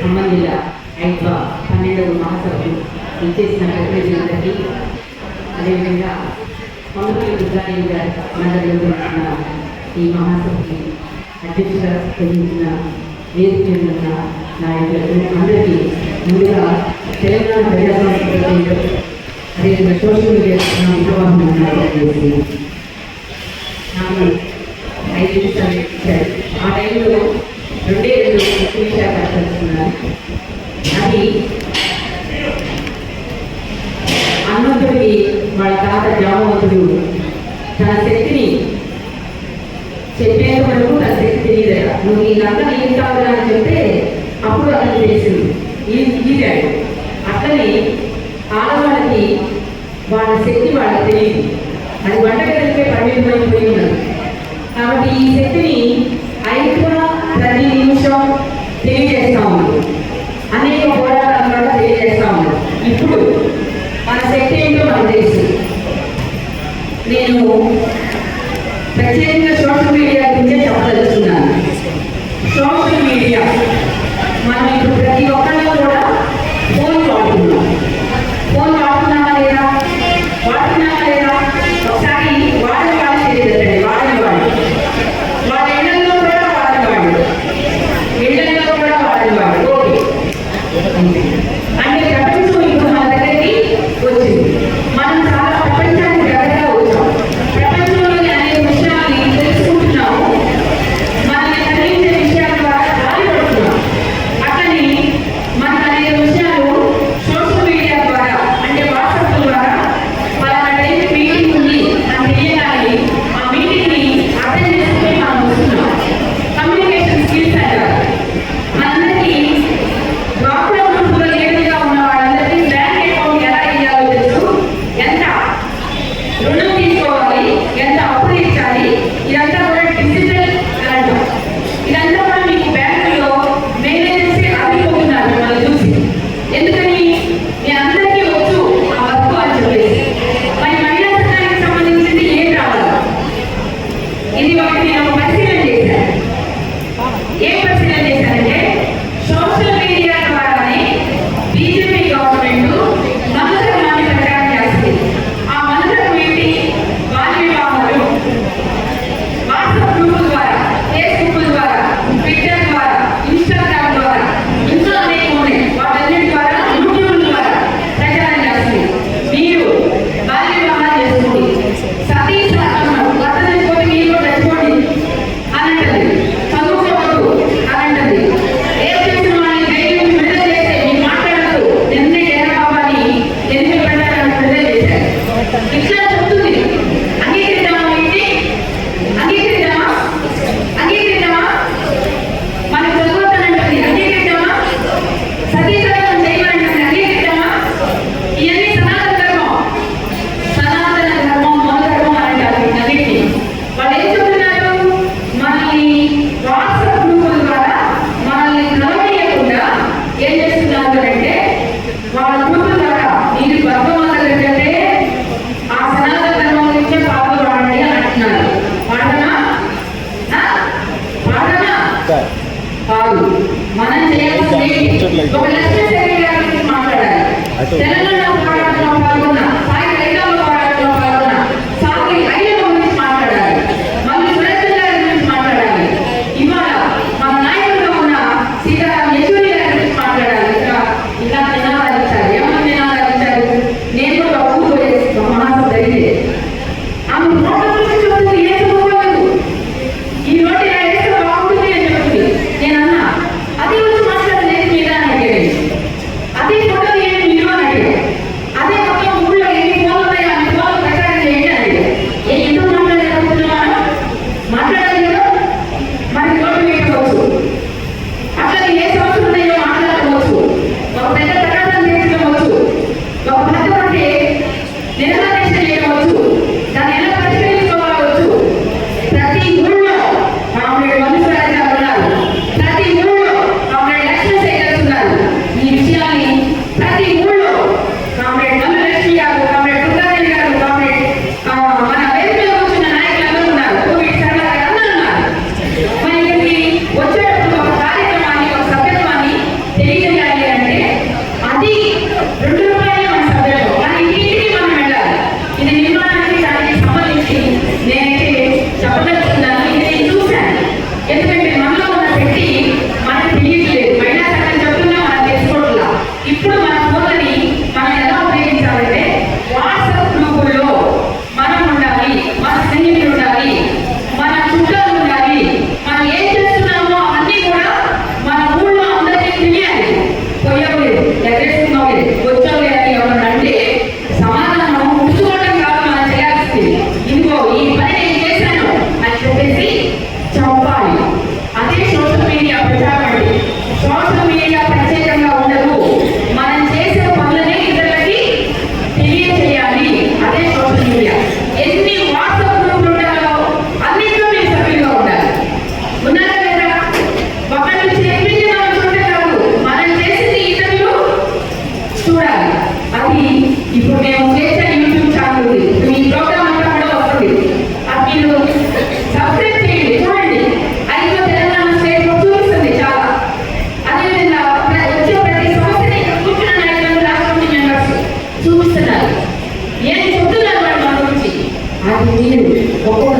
ఖమ్మం జిల్లా ఐద్వా పన్నెండవ మహాసభలు ఇచ్చేసిన ప్రతినిధులందరికీ అదేవిధంగా పౌరులు విద్యాలయం గారి మండలిలో జరుగుతున్న ఈ మహాసభకి అధ్యక్షుగా స్పందించిన వేదిక ఉన్న నాయకులకు అందరికీ ముందుగా తెలంగాణ ప్రజాస్వామ్య అదేవిధంగా సోషల్ మీడియా విప్లవాన్ని నాకు ఆ టైంలో రెండే రెండు శిక్షా అది హనుమంతుడికి వాళ్ళ తాత జామవంతుడు తన శక్తిని చెప్పేంత వరకు తన శక్తి తెలియదట నువ్వు ఈ లంక ఏం కావాలని చెప్తే అప్పుడు అతను తెలిసింది. ఇది తీరాడు అట్లనే ఆడవాళ్ళకి వాళ్ళ శక్తి వాళ్ళకి తెలియదు. అది వంట కలిపే పరిమితమైపోయి ఉన్నది కాబట్టి ఈ శక్తిని ఐక్య ప్రతి నిమిషం తెలియజేస్తా ఉంది. అనేక పోరాటాలు కూడా తెలియజేస్తా ఉంది. ఇప్పుడు మన శక్తి ఏంటో మనకు తెలుసు. నేను পারব না Yeah. Brasil,